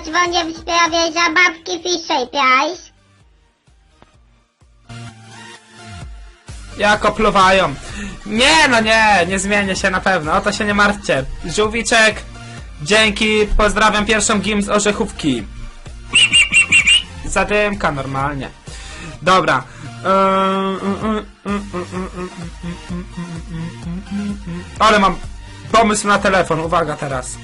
Dzwonię w sprawie zabawki Fisher Price. Jak opluwają. Nie, no nie, nie zmienię się na pewno, o to się nie martwcie. Żółwiczek, dzięki, pozdrawiam pierwszą gim z orzechówki. Zadymka normalnie. Dobra. Ale mam pomysł na telefon, uwaga teraz.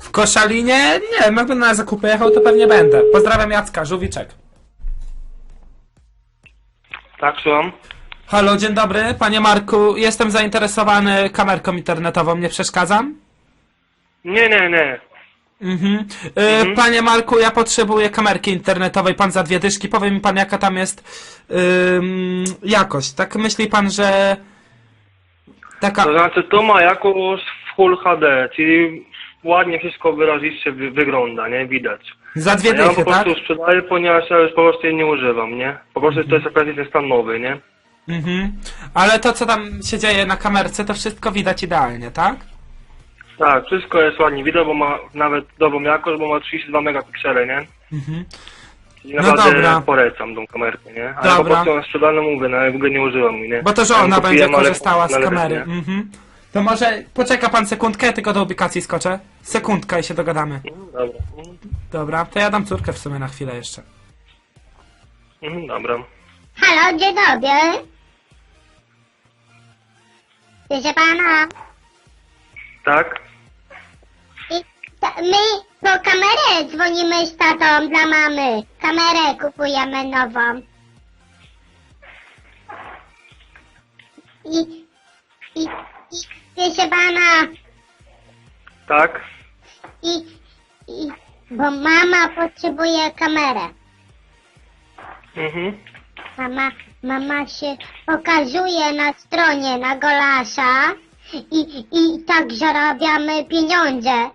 W Koszalinie? Nie, jakby na zakupy jechał, to pewnie będę. Pozdrawiam Jacka, Żółwiczek. Tak, słucham. Halo, dzień dobry, panie Marku. Jestem zainteresowany kamerką internetową, nie przeszkadzam? Nie, nie, nie. Mhm. Y, Panie Marku, ja potrzebuję kamerki internetowej, pan za dwie dyszki. Powie mi pan, jaka tam jest ym, jakość. Tak myśli pan, że taka... To znaczy to ma jakoś w Full HD, czyli ładnie wszystko wyraziście wy wygląda, nie? Widać. Za dwie ja po dychy, tak? prostu sprzedaję, ponieważ ja już po prostu jej nie używam, nie? Po prostu to jest praktycznie stan nowy, nie? Mhm. Ale to, co tam się dzieje na kamerce, to wszystko widać idealnie, tak? Tak, wszystko jest ładnie widać, bo ma nawet dobrą jakość, bo ma 32 megapiksele, nie? Mhm. I No naprawdę dobra. polecam tą kamerkę, nie? Ale po Dobra. prostu ją sprzedano mówię, no ja w ogóle nie używam jej, nie? Bo to Ja ją żona będzie kupiłem, ale korzystała z kamery. nie? Mhm. To może poczeka pan sekundkę, tylko do ubikacji skoczę. Sekundka i się dogadamy. Mhm, Dobra. Mhm, Dobra, to ja dam córkę w sumie na chwilę jeszcze. Mhm, dobra. Halo, dzień dobry. Proszę pana, Tak? My po kamerę dzwonimy z tatą dla mamy. Kamerę kupujemy nową. I, i, i proszę pana, Tak? i, i, bo mama potrzebuje kamerę. Mhm. Mama, mama się pokazuje na stronie na Golasza i, i tak zarabiamy pieniądze.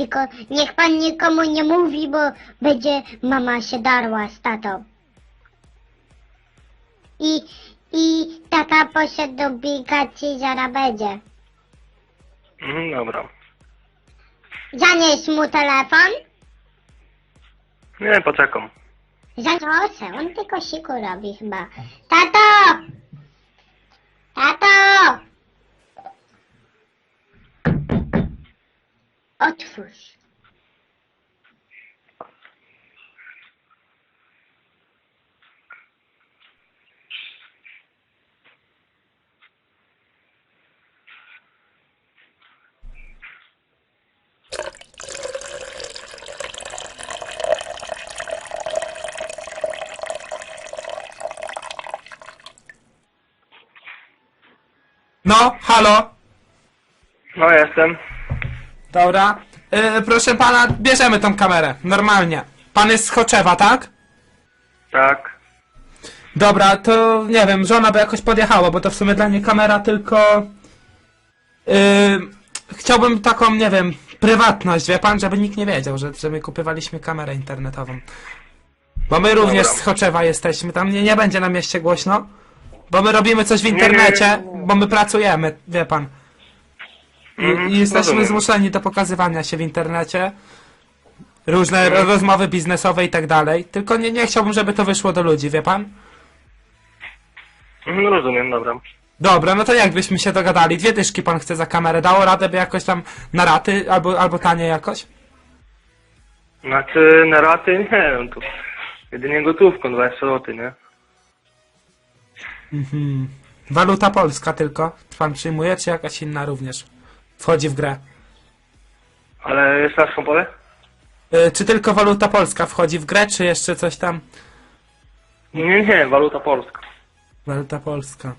Tylko niech pan nikomu nie mówi, bo będzie mama się darła z tatą. I, i tata poszedł do ubikacji, zaraz będzie. Mhm, dobra. Zanieś mu telefon? Nie, poczekam. Zaniosę, on tylko siku robi chyba. Tato! Tato! Otwórz. No, halo? No, jestem. Dobra. Yy, proszę pana, bierzemy tą kamerę, normalnie. Pan jest z Choczewa, tak? Tak. Dobra, to nie wiem, żona by jakoś podjechała, bo to w sumie dla mnie kamera tylko... Yy, chciałbym taką, nie wiem, prywatność, wie pan, żeby nikt nie wiedział, że, że my kupywaliśmy kamerę internetową. Bo my również z Choczewa jesteśmy, tam nie, nie będzie na mieście głośno. Bo my robimy coś w internecie, bo my pracujemy, wie pan. I, Mhm, i jesteśmy rozumiem. zmuszeni do pokazywania się w internecie. Różne Mhm. rozmowy biznesowe i tak dalej. Tylko nie, nie chciałbym, żeby to wyszło do ludzi, wie pan? Mhm, rozumiem, dobra. Dobra, no to jak byśmy się dogadali? Dwie dyszki pan chce za kamerę. Dało radę by jakoś tam na raty, albo, albo tanie jakoś? Znaczy, na raty nie wiem, tu jedynie gotówką 20 zł, nie? Mhm. Waluta polska tylko. Pan przyjmuje, czy jakaś inna również? Wchodzi w grę. Ale jest nasz komputer? Y, czy tylko waluta polska wchodzi w grę, czy jeszcze coś tam? Nie, nie, waluta polska. Waluta polska.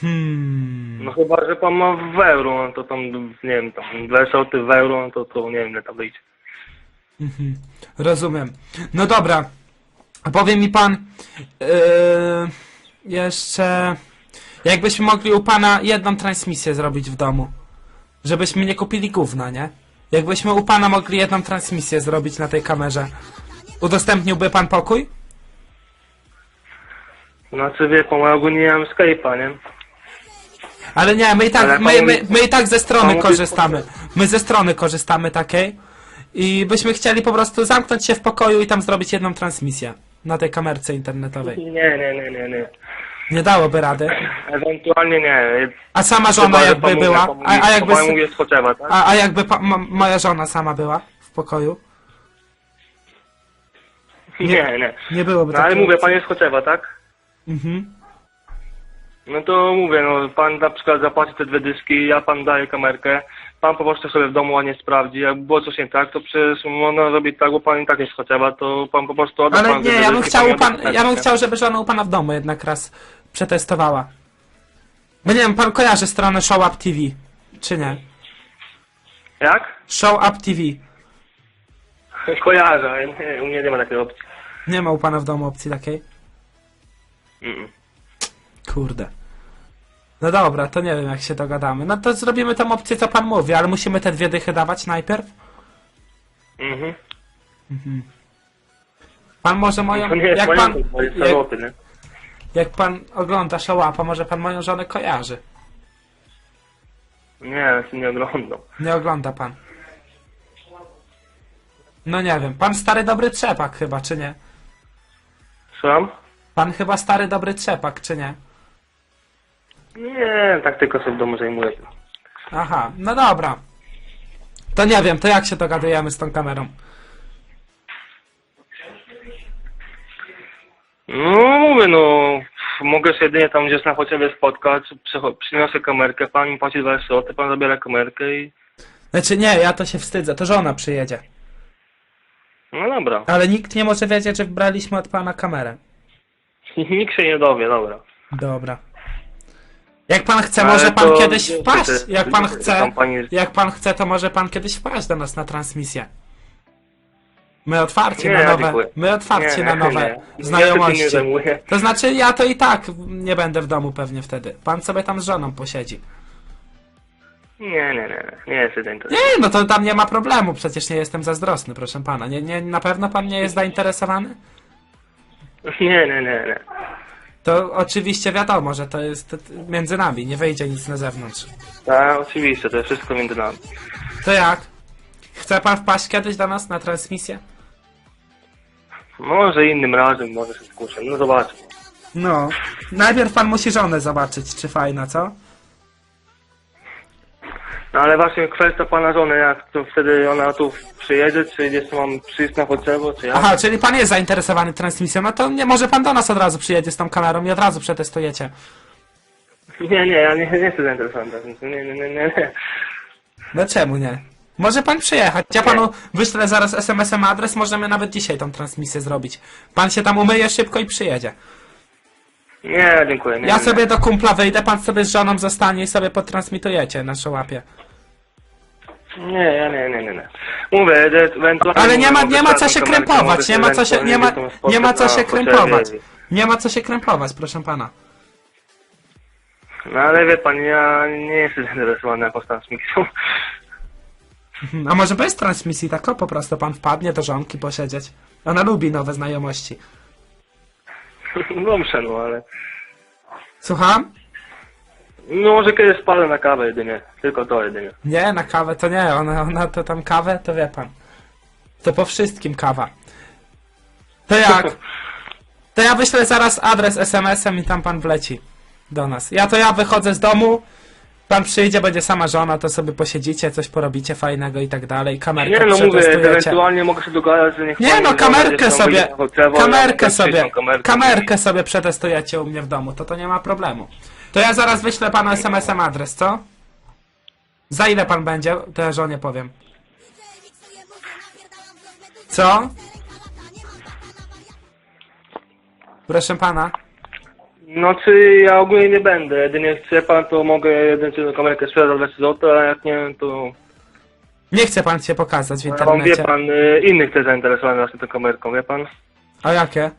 Hmm. No chyba, że pan ma w euro, no to tam, nie wiem, tam 20 zł w euro, no to, to nie wiem, ile tam wyjdzie. Mhm. Rozumiem. No dobra. A powie mi pan yy, jeszcze jakbyśmy mogli u pana jedną transmisję zrobić w domu. Żebyśmy nie kupili gówna, nie? Jakbyśmy u pana mogli jedną transmisję zrobić na tej kamerze. Udostępniłby pan pokój? Znaczy wie pan, ja ogólnie nie mam Skype'a, nie? Ale nie, my i tak, Ale my, pan my, mówi- my i tak ze strony mówi- korzystamy. My ze strony korzystamy takiej. I byśmy chcieli po prostu zamknąć się w pokoju i tam zrobić jedną transmisję. Na tej kamerce internetowej. Nie, nie, nie, nie, nie. Nie dałoby rady. Ewentualnie nie. A sama żona Chyba, jakby była? A, a jakby... S- Choczewa, tak? A, a jakby pa, ma, moja żona sama była w pokoju? Nie, nie. Nie byłoby No ale takiej mówię, opcji. pan jest Choczewa, tak? Mhm. No to mówię, no pan na przykład zapłaci te dwie dyski, ja pan daję kamerkę, pan po prostu sobie w domu ładnie sprawdzi, jak było coś nie tak, to przecież można zrobić tak, bo pan i tak jest Choczewa, to pan po prostu odda Ale pan nie, ja bym dyski, chciał, u pan, odda ja bym chciał, żeby żona u pana w domu jednak raz przetestowała. Bo nie wiem, pan kojarzy stronę Show Up TV, czy nie? Jak? Show Up TV. Kojarzę, ale nie, u mnie nie ma takiej opcji. Nie ma u pana w domu opcji takiej? Mm. Kurde. No dobra, to nie wiem jak się dogadamy. No to zrobimy tą opcję, co pan mówi, ale musimy te dwie dychy dawać najpierw? Mhm. Pan może moją... To nie jest Jak pan, to jest jak, nie? Jak pan ogląda Upa, może pan moją żonę kojarzy. Nie, ja się nie oglądam. Nie ogląda pan. No nie wiem, pan stary dobry trzepak chyba, czy nie? Słucham? Pan chyba stary dobry trzepak, czy nie? Nie, tak tylko sobie w domu zajmuję. Aha, no dobra. To nie wiem, to jak się dogadujemy z tą kamerą? No mówię, no mogę się jedynie tam gdzieś na chociażby spotkać, przycho- przyniosę kamerkę, pan mi płaci 20 zł, pan zabiera kamerkę i... Znaczy nie, ja to się wstydzę, to żona przyjedzie. No dobra. Ale nikt nie może wiedzieć, że braliśmy od pana kamerę. Nikt się nie dowie, dobra. Dobra. Jak pan chce, Ale może pan to- kiedyś wpaść. Jak pan chce, tam pani- jak pan chce, to może pan kiedyś wpaść do nas na transmisję. My otwarci Nie, na nowe, dziękuję. my otwarci Nie, na nie, nowe nie. Ja się tym nie znajomości. zajmuję. To znaczy ja to i tak nie będę w domu pewnie wtedy. Pan sobie tam z żoną posiedzi. Nie, nie, nie, nie, nie jest zainteresowany. Nie, no to tam nie ma problemu, przecież nie jestem zazdrosny, proszę pana. Nie, nie, na pewno pan nie jest zainteresowany? Nie, nie, nie, nie. To oczywiście wiadomo, że to jest między nami, nie wejdzie nic na zewnątrz. Tak, oczywiście, to jest wszystko między nami. To jak? Chce pan wpaść kiedyś do nas na transmisję? Może innym razem, może się skuszę, no zobaczmy. No. Najpierw pan musi żonę zobaczyć, czy fajna, co? No ale właśnie kwestia pana żony, jak to wtedy ona tu przyjedzie, czy gdzieś mam przyjść na potrzebę, czy jak? Aha, czyli pan jest zainteresowany transmisją, no to nie może pan do nas od razu przyjedzie z tą kamerą i od razu przetestujecie. Nie, nie, ja nie, nie jestem zainteresowany. Nie, nie, nie, nie, nie. No czemu nie? Może pan przyjechać. Ja panu wyślę zaraz SMS-em adres, możemy nawet dzisiaj tą transmisję zrobić. Pan się tam umyje szybko i przyjedzie. Nie, dziękuję. Nie, Ja nie. sobie do kumpla wyjdę, pan sobie z żoną zostanie i sobie potransmitujecie na łapie. Nie, ja nie, nie, nie, nie. Mówię, że ewentualnie... Ale nie ma, nie ma co się krępować, nie ma co się, nie ma, nie ma co się krępować. Nie ma co się krępować, proszę pana. No ale wie pan, ja nie jestem zainteresowany jakąś transmisją. A może bez transmisji, tak o, po prostu pan wpadnie do żonki posiedzieć. Ona lubi nowe znajomości. Dobrze, no ale... Słucham? No może kiedyś spadę na kawę jedynie. Tylko to jedynie. Nie, na kawę to nie, ona, ona to tam kawę, to wie pan. To po wszystkim kawa. To jak? To ja wyślę zaraz adres SMS-em i tam pan wleci do nas. Ja to ja wychodzę z domu, pan przyjdzie, będzie sama żona, to sobie posiedzicie, coś porobicie fajnego i tak dalej. Kamerkę Nie no mówię, przetestujecie. ewentualnie mogę się dogadać, że niech Nie pani no, kamerkę sobie, ja kamerkę sobie, kamerkę. kamerkę sobie przetestujecie u mnie w domu, to to nie ma problemu. To ja zaraz wyślę panu SMS-em adres, co? Za ile pan będzie? To ja żonie powiem. Co? Proszę pana. No czy ja ogólnie nie będę, jedynie chce pan, to mogę jedynie kamerkę sprzedać za 20 zł, a jak nie, to... Nie chce pan się pokazać w mam, wie internecie. pan, y, innych też zainteresowany właśnie tą kamerką, wie pan? A jakie?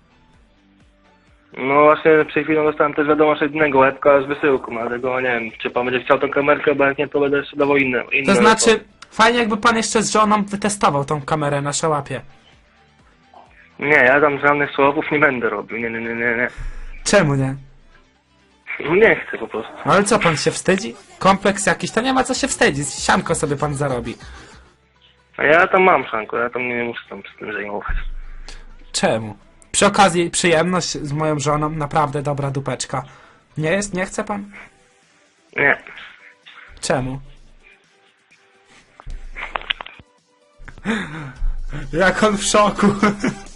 No właśnie przed chwilą dostałem też wiadomość od innego łebka z wysyłką, dlatego nie wiem, czy pan będzie chciał tą kamerkę, bo jak nie, to będę jeszcze dawał inne. inne To znaczy, Fajnie jakby pan jeszcze z żoną wytestował tą kamerę na szałapie. Nie, ja tam żadnych słowów nie będę robił. Nie, nie, nie, nie, nie. Czemu nie? No nie chcę po prostu. Ale co, pan się wstydzi? Kompleks jakiś, to nie ma co się wstydzić. Sianko sobie pan zarobi. A ja tam mam szanko, ja tam nie muszę tam z tym zajmować. Czemu? Przy okazji przyjemność z moją żoną, naprawdę dobra dupeczka. Nie jest? Nie chce pan? Nie. Czemu? Jak on w szoku.